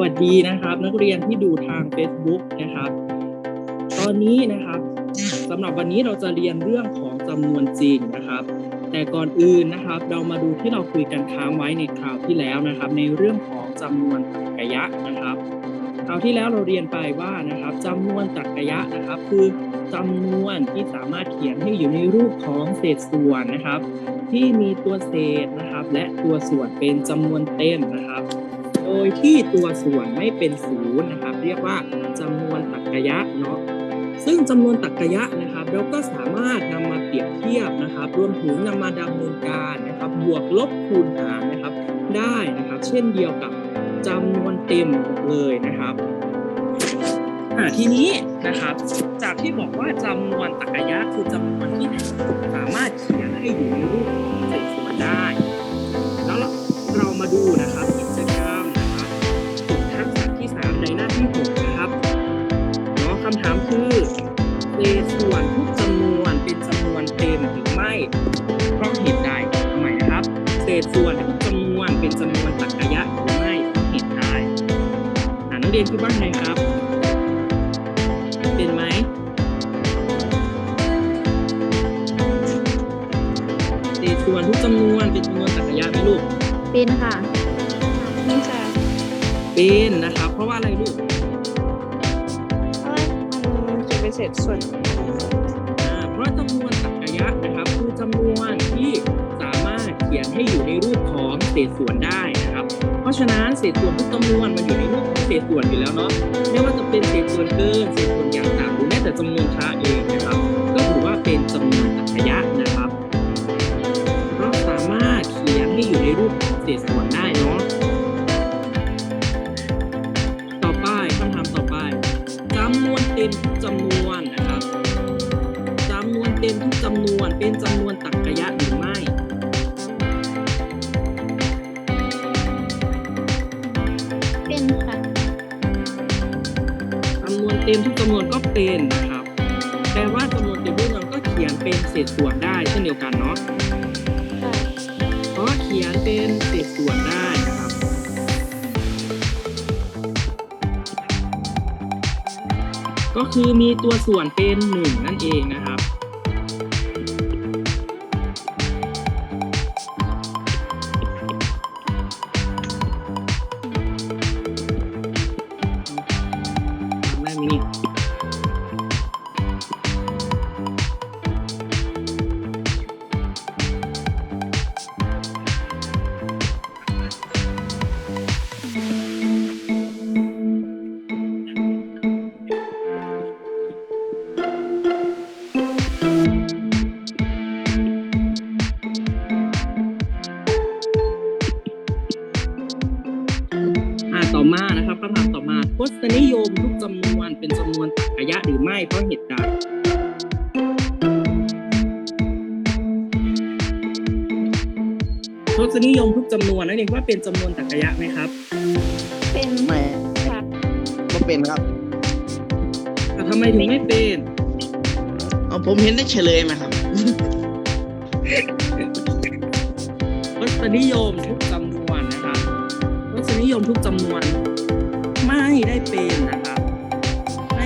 วัสดีนะครับ นักเรียนที่ดูทาง Facebook นะครับ ตอนนี้นะครับสำหรับวันนี้เราจะเรียนเรื่องของจำนวนจริงนะครับ แต่ก่อนอื่นนะครับ เรามาดูที่เราคุยกันค้างไว้ในคราวที่แล้วนะครับ ในเรื่องของจำนวนตรรกะนะครับคราวที่แล้วเราเรียนไปว่านะครับจำนวนตรรกะนะครับ คือจำนวนที่สามารถเขียนให้อยู่ในรูปของเศษส่วนนะครับ ที่มีตัวเศษนะครับ และตัวส่วนเป็นจำนวนเต็มนะครับ โดยที่ตัวส่วนไม่เป็นศูนย์นะครับ เรียกว่าจำนวนตรรกะเนาะซึ่งจำนวนตรรกะนะครับเราก็สามารถนำมาเปรียบเทียบนะครับ รวมถึงนำมาดำเนินการนะครับ บวกลบคูณหารนะครับ ได้นะครับ เช่นเดียวกับจำนวนเต็มเลยนะครับทีนี้นะครับจากที่บอกว่าจำนวนตรรกะคือจำนวนที่สามารถเขียนให้อยู่ในรูปของเศษส่วนได้ แล้วเรามาดูนะครับ รียนคิดว่าไงครับ เป็นไหมเศษส่วนทุกจำนวนเป็นจำนวนตรรกะไหมลูก เป็นค่ะนี่ค่ะเป็นนะครับ เพราะว่าอะไรลูก เพราะว่ามันเขียนเป็นเศษส่วนอ่าเพราะจำนวนตรรกะนะครับ คือจำนวนที่สามารถเขียนให้อยู่ในรูปของเศษส่วนได้นะฉะนั้นเศษส่วนทุกจำนวนมันอยู่ในรูปของเศษส่วนอยู่แล้วเนาะไม่ว่าจะเป็นเศษส่วนเกินเศษส่วนอย่างต่ำหรือแม้แต่จำนวนค่าเองนะครับ ก็ถือว่าเป็นจำนวนตรรกะนะครับเราสามารถเขียนให้อยู่ในรูปของเศษส่วนได้เนาะต่อไปคำถามต่อไปจำนวนเต็มจำนวนนะครับจำนวนเต็มทุกจำนวนเป็นจำนวนตรรกะหรื เต็มทุกจำนวนก็เป็นนะครับแปลว่าจำนวนเต็มทุกจำนวนก็เขียนเป็นเศษส่วนได้เช่นเดียวกันเนาะค่ะเพราะเขียนเป็นเศษส่วนได้นะครับ ก็คือมีตัวส่วนเป็นหนึ่งนั่นเองนะครับ ไม่เพราะเหตุใดทศนิยมทุกจำนวนนั่นเองว่าเป็นจำนวนตรรกะไหมครับเป็นไม่ค่ะก็เป็นครับแต่ทำไมถึงไม่เป็นเอาผมเห็นได้เฉลยไหมครับทศนิยมทุกจำนวนนะครับทศนิยมทุกจำนวนไม่ได้เป็นนะครับ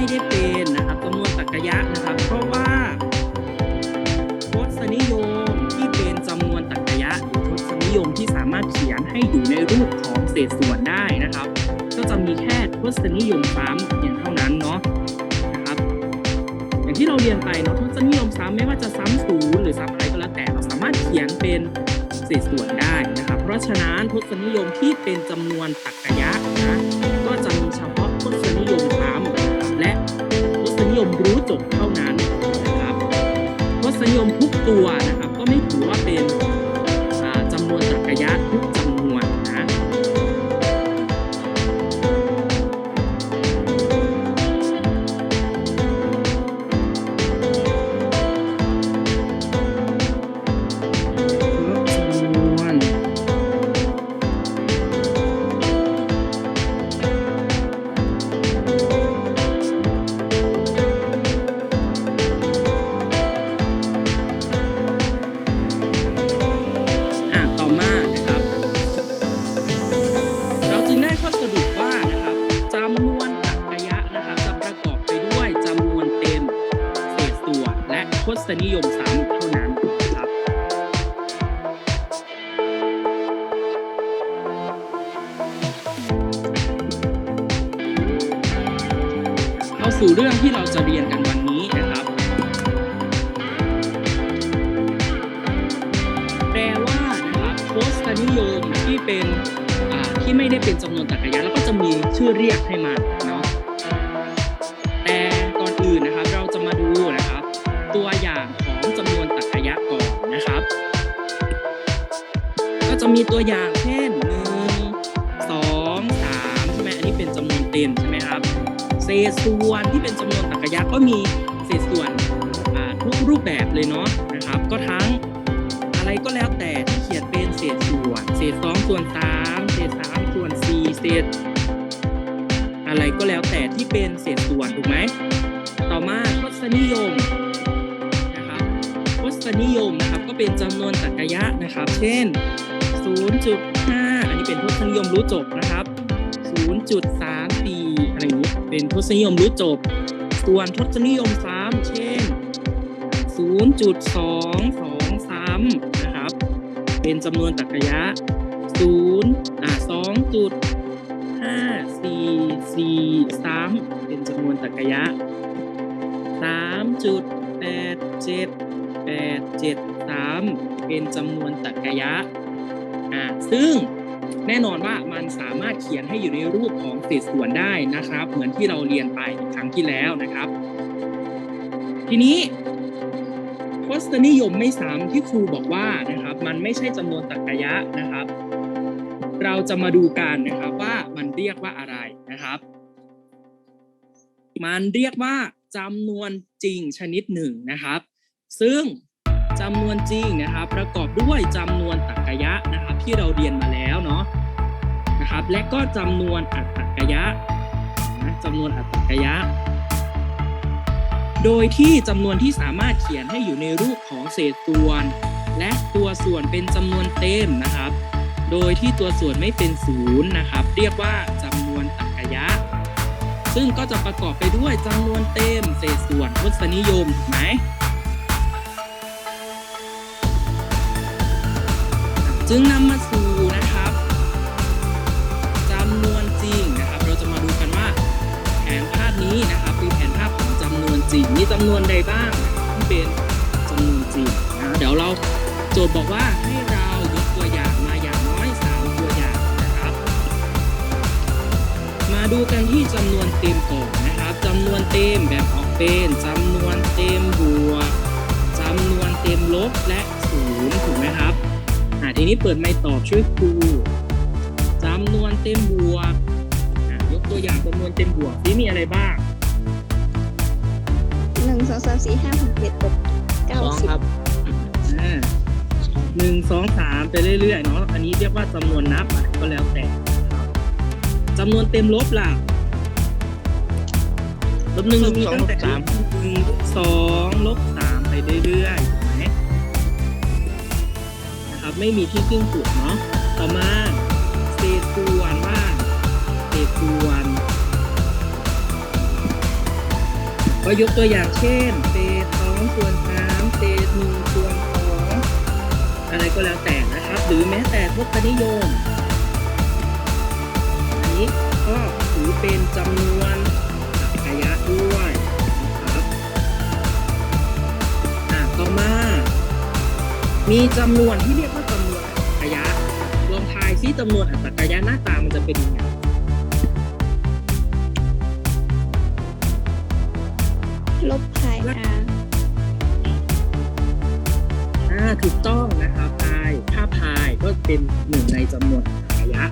ไม่ได้เป็นนะครับจำนวนตรรกะนะครับ เพราะว่าทศนิยมที่เป็นจำนวนตรรกะหรือทศนิยมที่สามารถเขียนให้อยู่ในรูปของเศษส่วนได้นะครับ ก็จะมีแค่ทศนิยมซ้ำเพียงเท่านั้นเนาะนะครับ อย่างที่เราเรียนไปเนาะทศนิยมซ้ำไม่ว่าจะซ้ำศูนย์หรือซ้ำอะไรก็แล้วแต่เราสามารถเขียนเป็นเศษส่วนได้นะครับ เพราะฉะนั้นทศนิยมที่เป็นจำนวนตรรกะ ยมรู้จบเท่านั้นนะครับทศนิยมทุกตัวนะครับ นิยมซ้ำเท่านั้นนะครับเข้าสู่เรื่องที่เราจะเรียนกันวันนี้นะครับ แปลว่านะครับทศนิยมที่เป็นที่ไม่ได้เป็นจำนวนตรรกะแล้วก็จะมีชื่อเรียกให้มันเนาะ มีตัวอย่างเช่นหนึ่งสองสามใช่ไหมอันนี้เป็นจำนวนเต็มใช่ไหมครับ เศษส่วนที่เป็นจำนวนตรรกะก็มีเศษส่วนทุกรูปแบบเลยเนาะนะครับ ก็ทั้งอะไรก็แล้วแต่ที่เขียนเป็นเศษส่วน เศษสองส่วนสามเศษสามส่วนสี่เศษ อะไรก็แล้วแต่ที่เป็นเศษส่วนถูกไหมต่อมาทศนิยมนะครับทศนิยมนะครับก็เป็นจำนวนตรรกะนะครับ เช่น 0.5 อันนี้เป็นทศนิยมรู้จบนะครับ 0.34 อะไรอย่างนี้ เป็นทศนิยมรู้จบ ส่วนทศนิยมซ้ำเช่น 0.223 นะครับ เป็นจำนวนตรรกะ0อ่า2.5443 เป็นจำนวนตรรกะ3.8783เป็นจำนวนตรรกะ อ่าซึ่งแน่นอนว่ามันสามารถเขียนให้อยู่ในรูปของเศษส่วนได้นะครับ เหมือนที่เราเรียนไปครั้งที่แล้วนะครับ ทีนี้ทศนิยมไม่ซ้ำที่ครูบอกว่านะครับ มันไม่ใช่จำนวนตรรกยะนะครับ เราจะมาดูกันนะครับว่ามันเรียกว่าอะไรนะครับ มันเรียกว่าจำนวนจริงชนิดหนึ่งนะครับ ซึ่ง จำนวนจริงนะครับ ประกอบด้วยจำนวนตรรกะยะนะครับ ที่เราเรียนมาแล้วเนาะนะครับ และก็จำนวนอัตตรกะยะนะจำนวนอัตตรกะยะ โดยที่จำนวนที่สามารถเขียนให้อยู่ในรูปของเศษส่วน และตัวส่วนเป็นจำนวนเต็มนะครับ โดยที่ตัวส่วนไม่เป็นศูนย์นะครับ เรียกว่าจำนวนตรรกะยะ ซึ่งก็จะประกอบไปด้วยจำนวนเต็ม เศษส่วนทศนิยมถูกไหม จึงนำมาสู่นะครับจำนวนจริงนะครับ เราจะมาดูกันว่าแผนภาพนี้นะครับคือแผนภาพของจำนวนจริงมีจำนวนใดบ้างที่เป็นจำนวนจริงนะเดี๋ยวเราโจทย์บอกว่าให้เรายกตัวอย่างมาอย่างน้อย 3 ตัวอย่างนะครับ มาดูกันที่จำนวนเต็มก่อนนะครับจำนวนเต็มแบบออกเป็นจำนวนเต็มบวกจำนวนเต็มลบและศูนย์ถูกไหมครับ อ่าทีนี้เปิดไม่ตอบช่วยครูจำนวนเต็มบวกอะยกตัวอย่างจำนวนเต็มบวกที่มีอะไรบ้างหนึ่งสองสามสี่ห้าหกเจ็ดแปดเก้าสองสิบครับหนึ่งสองสามไปเรื่อยๆเนาะอันนี้เรียกว่าจำนวนนับก็แล้วแต่จำนวนเต็มลบล่ะลบหนึ่งลบสองลบสามลบสองลบสามไปเรื่อยๆ นะครับ ไม่มีที่สิ้นสุดเนาะต่อมาเศษส่วนบ้างเศษส่วนก็ยกตัวอย่างเช่นเศษสองส่วนสามเศษหนึ่งส่วนสองอะไรก็แล้วแต่นะครับ หรือแม้แต่ทศนิยมอันนี้ก็ถือเป็นจำนวนตรรกะด้วยนะครับอะต่อมา มีจำนวนที่เรียกว่า ซิจำนวนอัตตรกะหน้าตามันจะเป็นยังไงลบพายอาอ่าถูกต้องนะครับพายถ้าพายก็เป็นหนึ่งในจำนวนอัตรกะ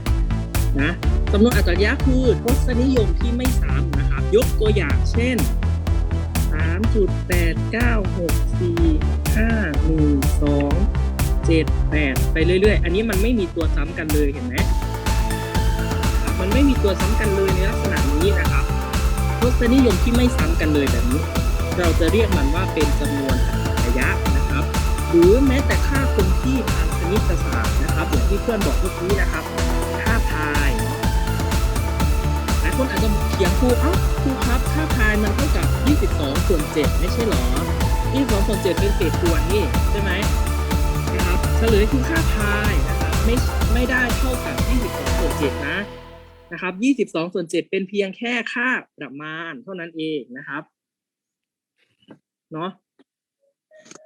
นะจำนวนอัตรกะคือทศนิยมที่ไม่ซ้ำนะครับ ยกตัวอย่างเช่น 7 8 ไปเรื่อยๆ อันนี้มันไม่มีตัวซ้ำกันเลยเห็นไหมมันไม่มีตัวซ้ำกันเลยในลักษณะนี้นะครับทศนิยมที่ไม่ซ้ำกันเลยแบบนี้ เราจะเรียกมันว่าเป็นจำนวนอัตรกะนะครับ หรือแม้แต่ค่าคงที่ทางคณิตศาสตร์นะครับอย่างที่เพื่อนบอกเมื่อกี้นะครับ ค่าพายหลายคนอาจจะเถียงครูเอ้าครูครับ ค่าพายมันเท่ากับ 22ส่วน7ไม่ใช่หรอยี่สิบสองส่วนเจ็ดเป็นเศษส่วนนี่ใช่ไหม เฉลยคือค่าพายนะครับไม่ไม่ได้เท่ากับยี่สิบสองส่วนเจ็ดนะนะครับยี่สิบสองส่วนเจ็ดเป็นเพียงแค่ค่าประมาณเท่านั้นเองนะครับเนาะ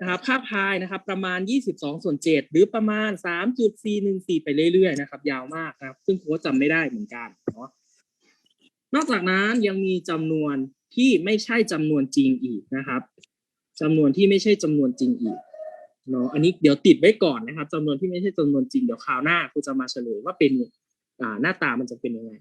นะครับค่าพายนะครับ ประมาณยี่สิบสองส่วนเจ็ดหรือประมาณสามจุดสี่หนึ่งสี่ไปเรื่อยๆนะครับ ยาวมากนะครับ ซึ่งโค้ชจำไม่ได้เหมือนกันเนาะนอกจากนั้นยังมีจำนวนที่ไม่ใช่จำนวนจริงอีกนะครับจำนวนที่ไม่ใช่จำนวนจริงอีก เนาะอันนี้เดี๋ยวติดไว้ก่อนนะครับจำนวนที่ไม่ใช่จำนวนจริงเดี๋ยวคราวหน้าครูจะมาเฉลยว่าเป็นอ่าหน้าตามันจะเป็นยังไง